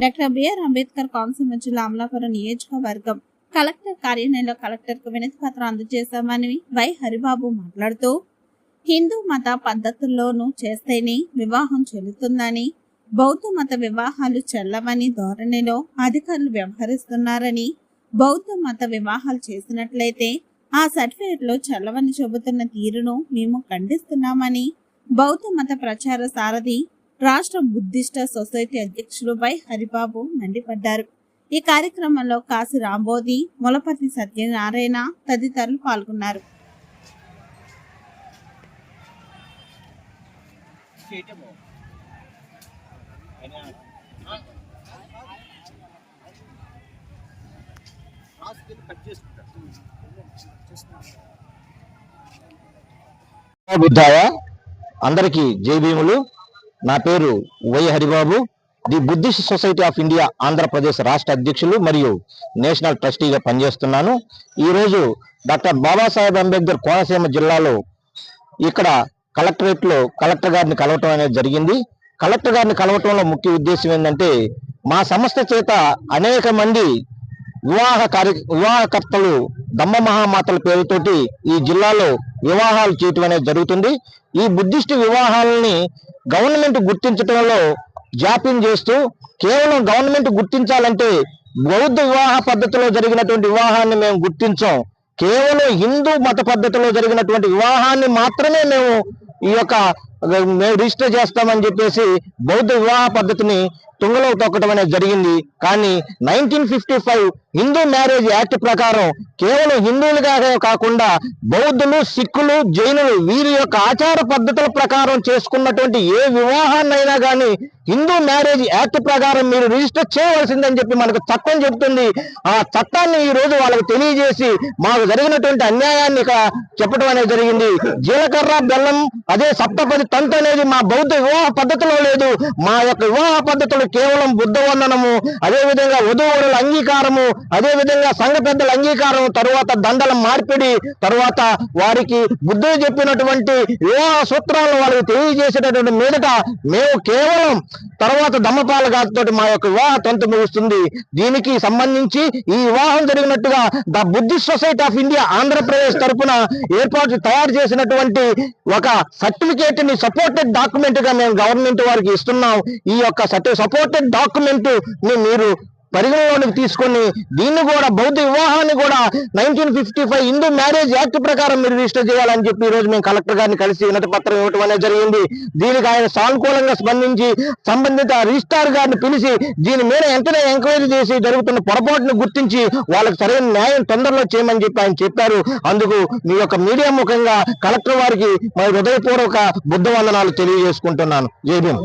Doctor BR Ambedkar Konaseema జిల్లా అమలాపురం నియోజకవర్గం. Collector కార్యాలయంలో కలెక్టర్కు వినతి పత్రం అందజేశామని వై హరిబాబు మాట్లాడుతూ హిందూ మత పద్ధతుల్లోనూ చేస్తేనే వివాహం చెల్లుతుందని బౌద్ధ మత వివాహాలు చెల్లవని ధోరణిలో అధికారులు వ్యవహరిస్తున్నారని బౌద్ధ మత వివాహాలు చేసినట్లయితే ఆ సర్టిఫికేట్లో చల్లవని చెబుతున్న తీరును మేము ఖండిస్తున్నామని బౌద్ధ మత ప్రచార సారథి రాష్ట్ర బుద్ధిస్ట సొసైటీ అధ్యక్షులు వై హరిబాబు మండిపడ్డారు. ఈ కార్యక్రమంలో కాశీ రాంబోది ములపతి సత్యనారాయణ తదితరులు పాల్గొన్నారు. బుద్ధాయ అందరికీ జై భీములు. నా పేరు Y Haribabu. The Buddhist society of India Andhra Pradesh రాష్ట్ర అధ్యక్షులు మరియు నేషనల్ ట్రస్టీగా పనిచేస్తున్నాను. ఈరోజు డాక్టర్ బాబాసాహెబ్ అంబేద్కర్ కోనసీమ జిల్లాలో ఇక్కడ కలెక్టరేట్లో కలెక్టర్ గారిని కలవటం అనేది జరిగింది. కలెక్టర్ గారిని కలవటంలో ముఖ్య ఉద్దేశం ఏంటంటే మా సంస్థ చేత అనేక మంది వివాహ కార్య వివాహకర్తలు దమ్మ మహామాతల పేరుతోటి ఈ జిల్లాలో వివాహాలు చేయటం అనేది జరుగుతుంది. ఈ బుద్ధిస్టు వివాహాలని గవర్నమెంట్ గుర్తించడంలో జాప్యం చేస్తూ కేవలం గవర్నమెంట్ గుర్తించాలంటే బౌద్ధ వివాహ పద్ధతిలో జరిగినటువంటి వివాహాన్ని మేము గుర్తించాం. కేవలం హిందూ మత పద్ధతిలో జరిగినటువంటి వివాహాన్ని మాత్రమే మేము ఈ యొక్క మేము రిజిస్టర్ చేస్తామని చెప్పేసి బౌద్ధ వివాహ పద్ధతిని తుంగలో తొక్కడం అనేది జరిగింది. కానీ nineteen fifty five Hindu marriage act ప్రకారం కేవలం హిందువులుగా కాకుండా బౌద్ధులు సిక్కులు జైనులు వీరి యొక్క ఆచార పద్ధతుల ప్రకారం చేసుకున్నటువంటి ఏ వివాహాన్నైనా కానీ హిందూ మ్యారేజ్ యాక్ట్ ప్రకారం మీరు రిజిస్టర్ చేయవలసిందని చెప్పి మనకు చట్టం చెబుతుంది. ఆ చట్టాన్ని ఈ రోజు వాళ్ళకి తెలియజేసి మాకు జరిగినటువంటి అన్యాయాన్ని ఇక చెప్పడం అనేది జరిగింది. జీలకర్ర బెల్లం అదే సప్తపది తంతు అనేది మా బౌద్ధ వివాహ పద్ధతిలో లేదు. మా యొక్క వివాహ పద్ధతులు కేవలం బుద్ధ వందనము అదే విధంగా వధువుల అంగీకారము అదే విధంగా సంఘ పెద్దల అంగీకారం తరువాత దండల మార్పిడి తరువాత వారికి బుద్ధుడు చెప్పినటువంటి వివాహ సూత్రాలను వాళ్ళకి తెలియజేసేటటువంటి మీదట మేము కేవలం తర్వాత దమ్మపాల గారితో మా యొక్క వివాహ తంతు ముగుస్తుంది. దీనికి సంబంధించి ఈ వివాహం జరిగినట్టుగా the Buddhist society of India Andhra Pradesh తరపున ఏర్పాటు తయారు చేసినటువంటి ఒక సర్టిఫికేట్ని సపోర్టెడ్ డాక్యుమెంట్గా మేము గవర్నమెంట్ వారికి ఇస్తున్నాం. ఈ యొక్క సపోర్టెడ్ డాక్యుమెంట్ని మీరు పరిగణలోనికి తీసుకొని దీన్ని కూడా బౌద్ధ వివాహాన్ని కూడా nineteen fifty five Hindu marriage act ప్రకారం మీరు రిజిస్టర్ చేయాలని చెప్పి ఈ రోజు మేము కలెక్టర్ గారిని కలిసి వినతి పత్రం ఇవ్వటం అనేది జరిగింది. దీనికి ఆయన సానుకూలంగా స్పందించి సంబంధిత రిజిస్ట్రార్ గారిని పిలిచి దీని మీద వెంటనే ఎంక్వైరీ చేసి జరుగుతున్న పొరపాటును గుర్తించి వాళ్ళకి సరైన న్యాయం తొందరలో చేయమని చెప్పి ఆయన చెప్పారు. అందుకు మీ యొక్క మీడియా ముఖంగా కలెక్టర్ వారికి మరి హృదయపూర్వక బుద్ధ వందనాలు తెలియజేసుకుంటున్నాను. జై భీమ్.